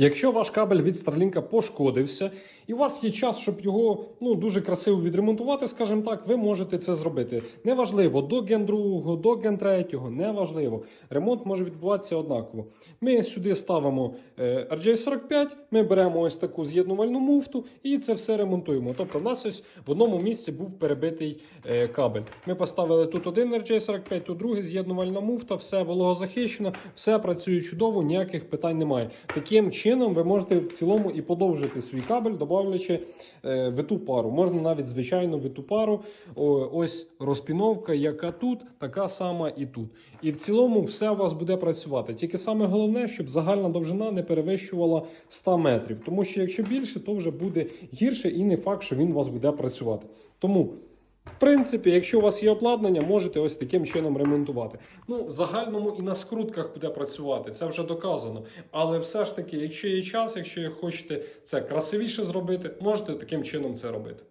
Якщо ваш кабель від Starlink пошкодився, і у вас є час, щоб його ну дуже красиво відремонтувати, скажімо так, ви можете це зробити. Неважливо, до ген 2, до ген 3, неважливо. Ремонт може відбуватися однаково. Ми сюди ставимо е, RJ45, ми беремо ось таку з'єднувальну муфту і це все ремонтуємо. Тобто, в нас ось в одному місці був перебитий е, кабель. Ми поставили тут один RJ45, тут другий з'єднувальна муфта, все вологозахищено, все працює чудово, ніяких питань немає. Таким чином ви можете в цілому і подовжити свій кабель, додавлячи е, виту пару. Можна навіть звичайну виту пару. Ось розпіновка, яка тут, така сама і тут. І в цілому все у вас буде працювати. Тільки саме головне, щоб загальна довжина не перевищувала 100 метрів. Тому що якщо більше, то вже буде гірше і не факт, що він у вас буде працювати. Тому. В принципі, якщо у вас є обладнання, можете ось таким чином ремонтувати. Ну, в загальному і на скрутках буде працювати, це вже доказано. Але все ж таки, якщо є час, якщо хочете це красивіше зробити, можете таким чином це робити.